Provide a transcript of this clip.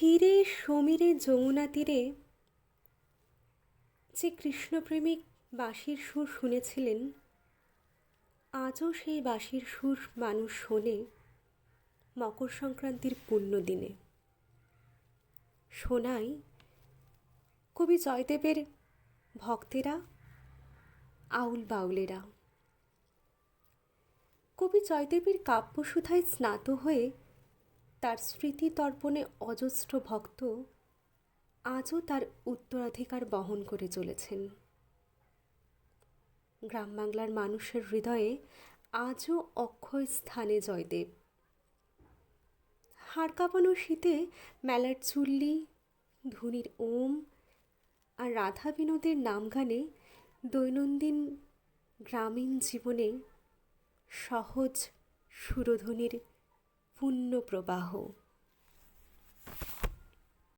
ক্ষীরে সমীরে যমুনা তীরে যে কৃষ্ণপ্রেমিক বাঁশির সুর শুনেছিলেন, আজও সেই বাঁশির সুর মানুষ শোনে মকর সংক্রান্তির পুণ্য দিনে শোনায় কবি জয়দেবের ভক্তেরা, আউল বাউলেরা। কবি জয়দেবের কাব্যসুধায় স্নাত হয়ে তার স্মৃতি তর্পণে অজস্র ভক্ত আজও তার উত্তরাধিকার বহন করে চলেছেন। গ্রাম বাংলার মানুষের হৃদয়ে আজও অক্ষয় স্থানে জয়দেব। হাড় কাঁপানো শীতে মেলার চুল্লি, ধুনির ওম আর রাধা বিনোদের নাম গানে দৈনন্দিন গ্রামীণ জীবনে সহজ সুরধ্বনির পূর্ণ প্রবাহ